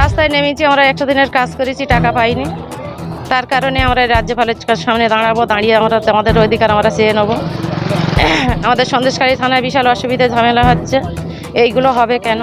রাস্তায় নেমেছি, আমরা একশো দিনের কাজ করেছি, টাকা পাইনি। তার কারণে আমরা রাজ্যপালের সামনে দাঁড়াবো, দাঁড়িয়ে আমরা আমাদের অধিকার আমরা চেয়ে নেব। আমাদের সন্দেশকারী থানায় বিশাল অসুবিধা ঝামেলা হচ্ছে। এইগুলো হবে কেন?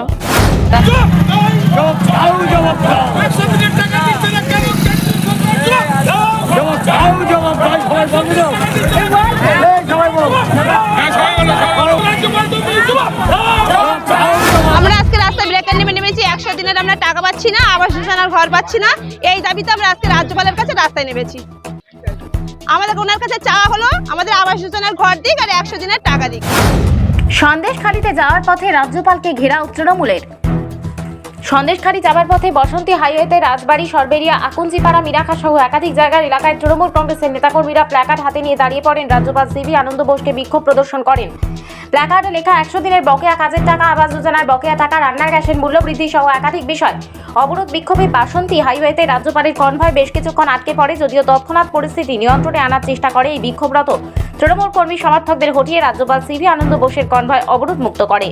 পাচ্ছি না আবাস যোজনার ঘর পাচ্ছি না। এই দাবিতে আমরা আজকে রাজ্যপালের কাছে রাস্তায় নেমেছি। আমাদের ওনার কাছে চাওয়া হলো, আমাদের আবাস যোজনার ঘর দিক আর একশো দিনের টাকা দিক। সন্দেশখালিতে যাওয়ার পথে রাজ্যপালকে ঘেরাও তৃণমূলের। সন্দেশখালি যাবার পথে বসন্তী হাইওয়েতে রাজবাড়ি, সরবেরিয়া আকুঞ্জিপাড়া মিরাখা সহ একাধিক জায়গার এলাকায় তৃণমূল কংগ্রেসের নেতাকর্মীরা প্ল্যাকার্ড হাতে নিয়ে দাঁড়িয়ে পড়েন। রাজ্যপাল সিবি আনন্দ বোসকে বিক্ষোভ প্রদর্শন করেন। প্ল্যাকার্ডে লেখা, একশো দিনের বকেয়া কাজের টাকা, আবাস যোজনার বকেয়া টাকা রান্নার গ্যাসের মূল্য বৃদ্ধি সহ একাধিক বিষয়। অবরোধ বিক্ষোভে বাসন্তী হাইওয়েতে রাজ্যপালের কনভয় বেশ কিছুক্ষণ আটকে পড়ে, যদিও তৎক্ষণাৎ পরিস্থিতি নিয়ন্ত্রণে আনার চেষ্টা করে এই বিক্ষোভরত তৃণমূল কর্মী সমর্থকদের হটিয়ে রাজ্যপাল সিভি আনন্দ বোসের কনভয় অবরোধ মুক্ত করে।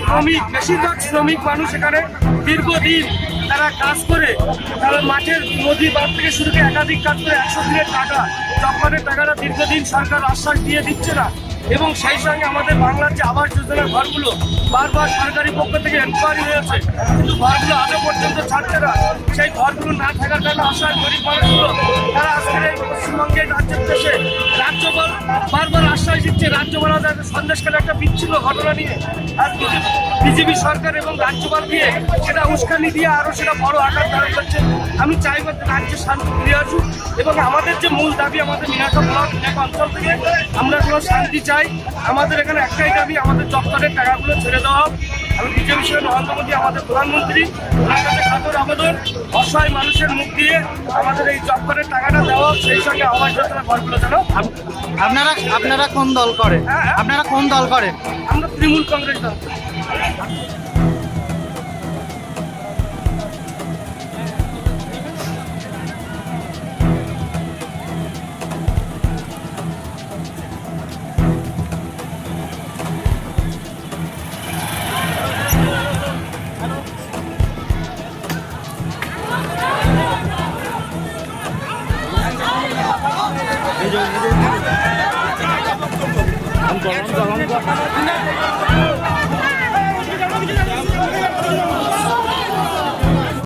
শ্রমিক, বেশিরভাগ শ্রমিক মানুষ এখানে দীর্ঘদিন তারা কাজ করে তারা মাঠের নদী বাদ থেকে শুরু করে একাধিক কাজ করে একশো দিনের টাকা জব্বারের টাকাটা দীর্ঘদিন সরকার আশ্বাস দিয়ে দিচ্ছে না। এবং সেই সঙ্গে আমাদের বাংলার যে আবাস যোজনার ঘরগুলো বারবার সরকারি পক্ষ থেকে এনকোয়ারি হয়েছে, কিন্তু ঘরগুলো আজও পর্যন্ত ছাড়ছে না। সেই ঘরগুলো না থাকার কারণে আসার গরিব মানুষগুলো তারা আজকের এই পশ্চিমবঙ্গের রাজ্যের দেশে রাজ্যপাল, বারবার আশ্বাস দিচ্ছে রাজ্যপাল সন্দেশকালে একটা বিচ্ছিন্ন ঘটনা নিয়ে আর বিজেপি সরকার এবং রাজ্যপাল দিয়ে সেটা উস্কানি দিয়ে আরও সেটা বড় আকার ধারণ করছে। আমি চাইব রাজ্যে শান্তি ফিরে আসুক এবং আমাদের যে মূল দাবি আমাদের মিনাকা ব্লক এক অঞ্চল থেকে আমরা কোনো শান্তি চাই, আমাদের এখানে একটাই দাবি, আমাদের চক্করের টাকাগুলো ছেড়ে দেওয়া হোক। আমি নিজে বিষয়ে নরেন্দ্র মোদী আমাদের প্রধানমন্ত্রী ওনার কাছে খাতর আবেদন অসহায় মানুষের মুখ দিয়ে আমাদের এই চক্করের টাকাটা দেওয়া হোক সেই সঙ্গে আবাস যোজনা ঘরগুলো যেন আপনারা আপনারা কোন দল করেন? হ্যাঁ, হ্যাঁ। আপনারা কোন দল করেন? আমরা তৃণমূল কংগ্রেস দল গরম গরম